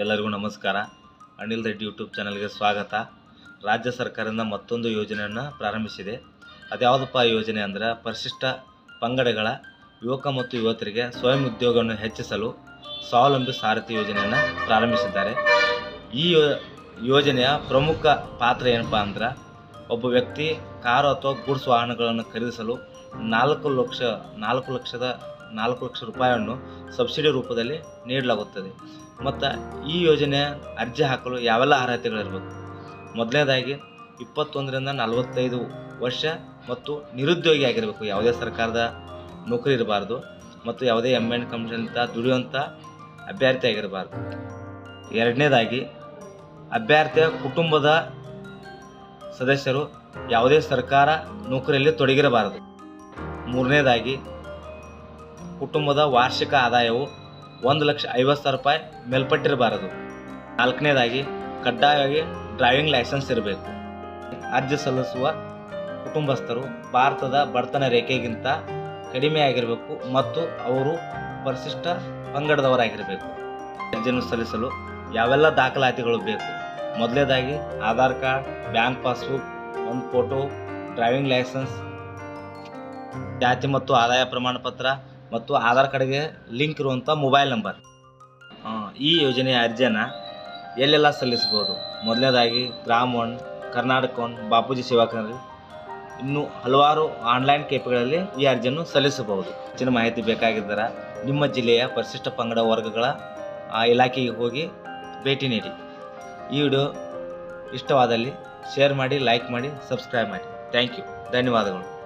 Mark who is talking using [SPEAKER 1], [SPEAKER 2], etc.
[SPEAKER 1] ಎಲ್ಲರಿಗೂ ನಮಸ್ಕಾರ. ಅನಿಲ್ ರೆಡ್ಡಿ ಯೂಟ್ಯೂಬ್ ಚಾನಲ್ಗೆ ಸ್ವಾಗತ. ರಾಜ್ಯ ಸರ್ಕಾರದಿಂದ ಮತ್ತೊಂದು ಯೋಜನೆಯನ್ನು ಪ್ರಾರಂಭಿಸಿದೆ. ಅದ್ಯಾವುದಪ್ಪ ಯೋಜನೆ ಅಂದರೆ ಪರಿಶಿಷ್ಟ ಪಂಗಡಗಳ ಯುವಕ ಮತ್ತು ಯುವತಿಯರಿಗೆ ಸ್ವಯಂ ಉದ್ಯೋಗವನ್ನು ಹೆಚ್ಚಿಸಲು ಸ್ವಾವಲಂಬಿ ಸಾರಥಿ ಯೋಜನೆಯನ್ನು ಪ್ರಾರಂಭಿಸಿದ್ದಾರೆ. ಈ ಯೋಜನೆಯ ಪ್ರಮುಖ ಪಾತ್ರ ಏನಪ್ಪ ಅಂದ್ರೆ ಒಬ್ಬ ವ್ಯಕ್ತಿ ಕಾರು ಅಥವಾ ಗೂಡ್ಸ್ ವಾಹನಗಳನ್ನು ಖರೀದಿಸಲು ನಾಲ್ಕು ಲಕ್ಷ, ನಾಲ್ಕು ಲಕ್ಷದ ನಾಲ್ಕು ಲಕ್ಷ ರೂಪಾಯಿಯನ್ನು ಸಬ್ಸಿಡಿ ರೂಪದಲ್ಲಿ ನೀಡಲಾಗುತ್ತದೆ. ಮತ್ತು ಈ ಯೋಜನೆಯ ಅರ್ಜಿ ಹಾಕಲು ಯಾವೆಲ್ಲ ಅರ್ಹತೆಗಳಿರಬೇಕು? ಮೊದಲನೇದಾಗಿ, ಇಪ್ಪತ್ತೊಂದರಿಂದ ನಲವತ್ತೈದು ವರ್ಷ ಮತ್ತು ನಿರುದ್ಯೋಗಿ ಆಗಿರಬೇಕು. ಯಾವುದೇ ಸರ್ಕಾರದ ನೌಕರಿ ಇರಬಾರ್ದು ಮತ್ತು ಯಾವುದೇ ಎಂ ಎನ್ ಕಂಪ್ನಿಯಂಥ ದುಡಿಯುವಂಥ ಅಭ್ಯರ್ಥಿ ಆಗಿರಬಾರ್ದು. ಎರಡನೇದಾಗಿ, ಅಭ್ಯರ್ಥಿಯ ಕುಟುಂಬದ ಸದಸ್ಯರು ಯಾವುದೇ ಸರ್ಕಾರ ನೌಕರಿಯಲ್ಲಿ ತೊಡಗಿರಬಾರದು. ಮೂರನೇದಾಗಿ ಕುಟುಂಬದ ವಾರ್ಷಿಕ ಆದಾಯವು ಒಂದು ಲಕ್ಷ ಐವತ್ತು ಸಾವಿರ ರೂಪಾಯಿ ಮೇಲ್ಪಟ್ಟಿರಬಾರದು. ನಾಲ್ಕನೇದಾಗಿ, ಕಡ್ಡಾಯವಾಗಿ ಡ್ರೈವಿಂಗ್ ಲೈಸೆನ್ಸ್ ಇರಬೇಕು. ಅರ್ಜಿ ಸಲ್ಲಿಸುವ ಕುಟುಂಬಸ್ಥರು ಭಾರತದ ಬಡತನ ರೇಖೆಗಿಂತ ಕಡಿಮೆ ಆಗಿರಬೇಕು ಮತ್ತು ಅವರು ಪರಿಶಿಷ್ಟ ಪಂಗಡದವರಾಗಿರಬೇಕು. ಅರ್ಜಿಯನ್ನು ಸಲ್ಲಿಸಲು ಯಾವೆಲ್ಲ ದಾಖಲಾತಿಗಳು ಬೇಕು? ಮೊದಲನೇದಾಗಿ ಆಧಾರ್ ಕಾರ್ಡ್, ಬ್ಯಾಂಕ್ ಪಾಸ್ಬುಕ್, ಒಂದು ಫೋಟೋ, ಡ್ರೈವಿಂಗ್ ಲೈಸೆನ್ಸ್, ಜಾತಿ ಮತ್ತು ಆದಾಯ ಪ್ರಮಾಣ ಪತ್ರ ಮತ್ತು ಆಧಾರ್ ಕಾರ್ಡ್ಗೆ ಲಿಂಕ್ ಇರುವಂಥ ಮೊಬೈಲ್ ನಂಬರ್. ಈ ಯೋಜನೆಯ ಅರ್ಜಿಯನ್ನು ಎಲ್ಲೆಲ್ಲ ಸಲ್ಲಿಸ್ಬೋದು? ಮೊದಲನೇದಾಗಿ ಗ್ರಾಮ ಒನ್ ಕರ್ನಾಟಕ ಒನ್ ಬಾಪೂಜಿ ಸೇವಾ ಕೇಂದ್ರ ಇನ್ನೂ ಹಲವಾರು ಆನ್ಲೈನ್ ಕೇಪ್ಗಳಲ್ಲಿ ಈ ಅರ್ಜಿಯನ್ನು ಸಲ್ಲಿಸಬಹುದು. ಹೆಚ್ಚಿನ ಮಾಹಿತಿ ಬೇಕಾಗಿದ್ದರೆ ನಿಮ್ಮ ಜಿಲ್ಲೆಯ ಪರಿಶಿಷ್ಟ ಪಂಗಡ ವರ್ಗಗಳ, ಆ, ಇಲಾಖೆಗೆ ಹೋಗಿ ಭೇಟಿ ನೀಡಿ. ಈ ವಿಡಿಯೋ ಇಷ್ಟವಾದಲ್ಲಿ ಶೇರ್ ಮಾಡಿ, ಲೈಕ್ ಮಾಡಿ, ಸಬ್ಸ್ಕ್ರೈಬ್ ಮಾಡಿ. Thank you. ಧನ್ಯವಾದಗಳು.